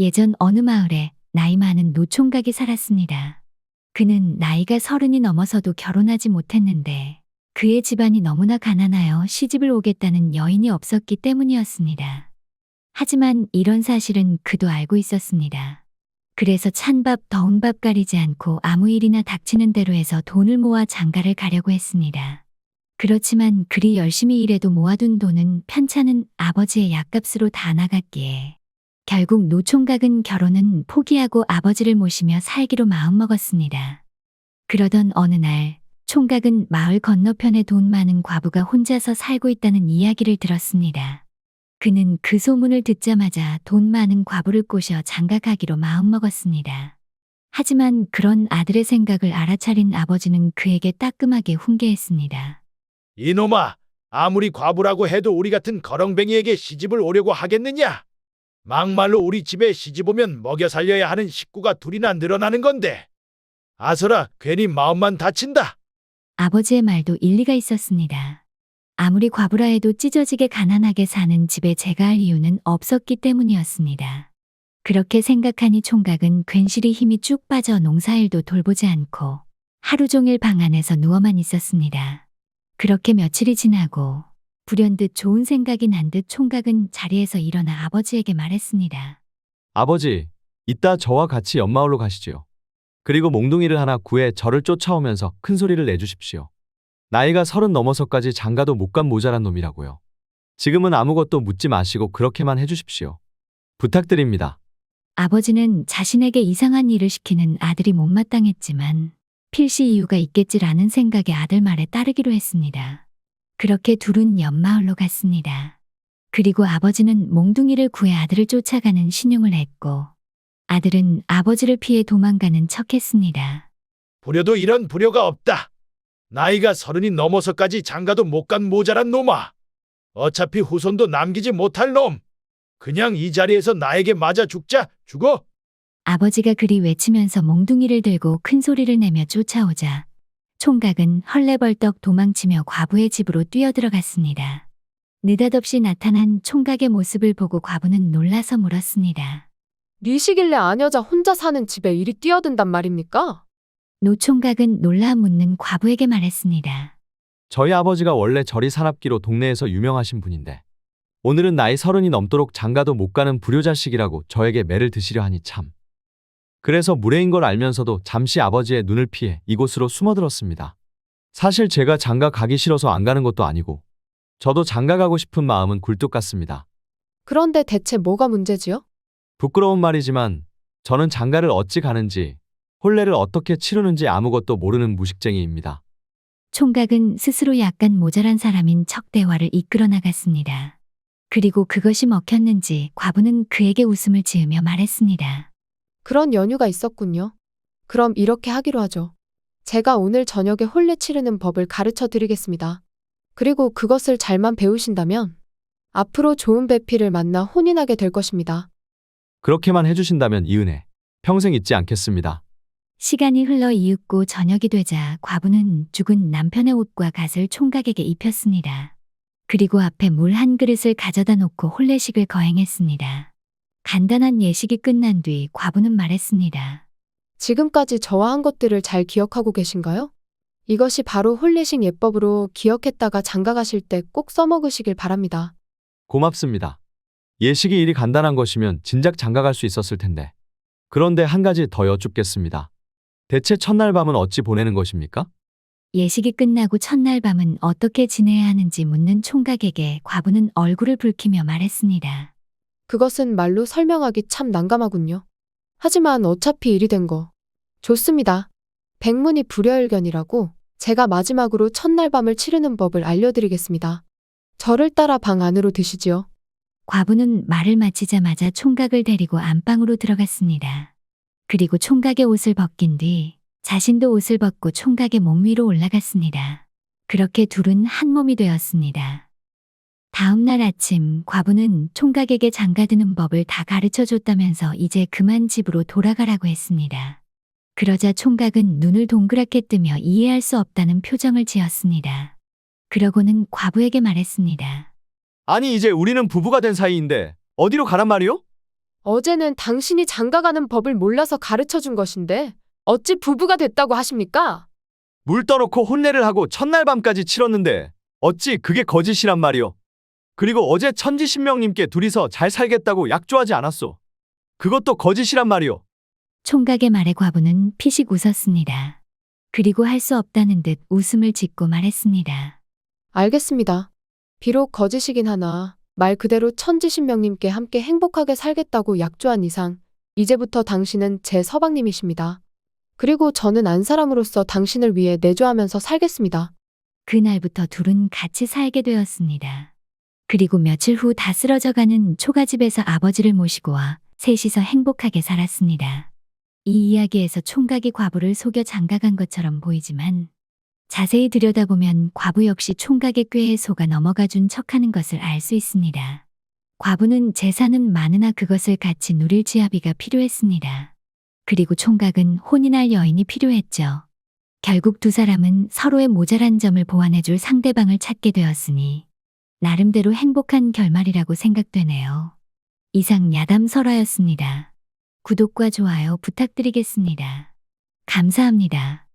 예전 어느 마을에 나이 많은 노총각이 살았습니다. 그는 나이가 서른이 넘어서도 결혼하지 못했는데 그의 집안이 너무나 가난하여 시집을 오겠다는 여인이 없었기 때문이었습니다. 하지만 이런 사실은 그도 알고 있었습니다. 그래서 찬밥 더운 밥 가리지 않고 아무 일이나 닥치는 대로 해서 돈을 모아 장가를 가려고 했습니다. 그렇지만 그리 열심히 일해도 모아둔 돈은 편찮은 아버지의 약값으로 다 나갔기에 결국 노총각은 결혼은 포기하고 아버지를 모시며 살기로 마음먹었습니다. 그러던 어느 날 총각은 마을 건너편에 돈 많은 과부가 혼자서 살고 있다는 이야기를 들었습니다. 그는 그 소문을 듣자마자 돈 많은 과부를 꼬셔 장가가기로 마음먹었습니다. 하지만 그런 아들의 생각을 알아차린 아버지는 그에게 따끔하게 훈계했습니다. 이놈아, 아무리 과부라고 해도 우리 같은 거렁뱅이에게 시집을 오려고 하겠느냐? 막말로 우리 집에 시집 오면 먹여 살려야 하는 식구가 둘이나 늘어나는 건데. 아서라, 괜히 마음만 다친다. 아버지의 말도 일리가 있었습니다. 아무리 과부라 해도 찢어지게 가난하게 사는 집에 제가 할 이유는 없었기 때문이었습니다. 그렇게 생각하니 총각은 괜시리 힘이 쭉 빠져 농사일도 돌보지 않고 하루 종일 방 안에서 누워만 있었습니다. 그렇게 며칠이 지나고 불현듯 좋은 생각이 난 듯 총각은 자리에서 일어나 아버지에게 말했습니다. 아버지, 이따 저와 같이 연마을로 가시지요. 그리고 몽둥이를 하나 구해 저를 쫓아오면서 큰 소리를 내주십시오. 나이가 서른 넘어서까지 장가도 못 간 모자란 놈이라고요. 지금은 아무것도 묻지 마시고 그렇게만 해주십시오. 부탁드립니다. 아버지는 자신에게 이상한 일을 시키는 아들이 못마땅했지만 필시 이유가 있겠지라는 생각에 아들 말에 따르기로 했습니다. 그렇게 둘은 연마을로 갔습니다. 그리고 아버지는 몽둥이를 구해 아들을 쫓아가는 신용을 했고 아들은 아버지를 피해 도망가는 척했습니다. 불효도 이런 불효가 없다. 나이가 서른이 넘어서까지 장가도 못 간 모자란 놈아. 어차피 후손도 남기지 못할 놈. 그냥 이 자리에서 나에게 맞아 죽자, 죽어. 아버지가 그리 외치면서 몽둥이를 들고 큰 소리를 내며 쫓아오자 총각은 헐레벌떡 도망치며 과부의 집으로 뛰어들어갔습니다. 느닷없이 나타난 총각의 모습을 보고 과부는 놀라서 물었습니다. 니시길래 아녀자 혼자 사는 집에 이리 뛰어든단 말입니까? 노총각은 놀라 묻는 과부에게 말했습니다. 저희 아버지가 원래 저리 사납기로 동네에서 유명하신 분인데 오늘은 나이 서른이 넘도록 장가도 못 가는 불효자식이라고 저에게 매를 드시려 하니 참. 그래서 무례인 걸 알면서도 잠시 아버지의 눈을 피해 이곳으로 숨어들었습니다. 사실 제가 장가 가기 싫어서 안 가는 것도 아니고 저도 장가 가고 싶은 마음은 굴뚝 같습니다. 그런데 대체 뭐가 문제지요? 부끄러운 말이지만 저는 장가를 어찌 가는지 혼례를 어떻게 치르는지 아무것도 모르는 무식쟁이입니다. 총각은 스스로 약간 모자란 사람인 척 대화를 이끌어 나갔습니다. 그리고 그것이 먹혔는지 과부는 그에게 웃음을 지으며 말했습니다. 그런 연유가 있었군요. 그럼 이렇게 하기로 하죠. 제가 오늘 저녁에 혼례 치르는 법을 가르쳐 드리겠습니다. 그리고 그것을 잘만 배우신다면 앞으로 좋은 배필을 만나 혼인하게 될 것입니다. 그렇게만 해주신다면 이 은혜 평생 잊지 않겠습니다. 시간이 흘러 이윽고 저녁이 되자 과부는 죽은 남편의 옷과 갓을 총각에게 입혔습니다. 그리고 앞에 물 한 그릇을 가져다 놓고 혼례식을 거행했습니다. 간단한 예식이 끝난 뒤 과부는 말했습니다. 지금까지 저와 한 것들을 잘 기억하고 계신가요? 이것이 바로 혼례식 예법으로 기억했다가 장가 가실 때 꼭 써먹으시길 바랍니다. 고맙습니다. 예식이 일이 간단한 것이면 진작 장가 갈 수 있었을 텐데. 그런데 한 가지 더 여쭙겠습니다. 대체 첫날 밤은 어찌 보내는 것입니까? 예식이 끝나고 첫날 밤은 어떻게 지내야 하는지 묻는 총각에게 과부는 얼굴을 붉히며 말했습니다. 그것은 말로 설명하기 참 난감하군요. 하지만 어차피 일이 된 거. 좋습니다. 백문이 불여일견이라고 제가 마지막으로 첫날 밤을 치르는 법을 알려드리겠습니다. 저를 따라 방 안으로 드시지요. 과부는 말을 마치자마자 총각을 데리고 안방으로 들어갔습니다. 그리고 총각의 옷을 벗긴 뒤 자신도 옷을 벗고 총각의 몸 위로 올라갔습니다. 그렇게 둘은 한 몸이 되었습니다. 다음 날 아침 과부는 총각에게 장가드는 법을 다 가르쳐 줬다면서 이제 그만 집으로 돌아가라고 했습니다. 그러자 총각은 눈을 동그랗게 뜨며 이해할 수 없다는 표정을 지었습니다. 그러고는 과부에게 말했습니다. 아니 이제 우리는 부부가 된 사이인데 어디로 가란 말이요? 어제는 당신이 장가가는 법을 몰라서 가르쳐 준 것인데 어찌 부부가 됐다고 하십니까? 물 떠놓고 혼례를 하고 첫날 밤까지 치렀는데 어찌 그게 거짓이란 말이오. 그리고 어제 천지신명님께 둘이서 잘 살겠다고 약조하지 않았소. 그것도 거짓이란 말이오. 총각의 말에 과부는 피식 웃었습니다. 그리고 할 수 없다는 듯 웃음을 짓고 말했습니다. 알겠습니다. 비록 거짓이긴 하나 말 그대로 천지신명님께 함께 행복하게 살겠다고 약조한 이상 이제부터 당신은 제 서방님이십니다. 그리고 저는 안 사람으로서 당신을 위해 내조하면서 살겠습니다. 그날부터 둘은 같이 살게 되었습니다. 그리고 며칠 후 다 쓰러져가는 초가집에서 아버지를 모시고 와 셋이서 행복하게 살았습니다. 이 이야기에서 총각이 과부를 속여 장가간 것처럼 보이지만 자세히 들여다보면 과부 역시 총각의 꾀에 속아 넘어가 준 척하는 것을 알 수 있습니다. 과부는 재산은 많으나 그것을 같이 누릴 지아비가 필요했습니다. 그리고 총각은 혼인할 여인이 필요했죠. 결국 두 사람은 서로의 모자란 점을 보완해줄 상대방을 찾게 되었으니 나름대로 행복한 결말이라고 생각되네요. 이상 야담 설화였습니다. 구독과 좋아요 부탁드리겠습니다. 감사합니다.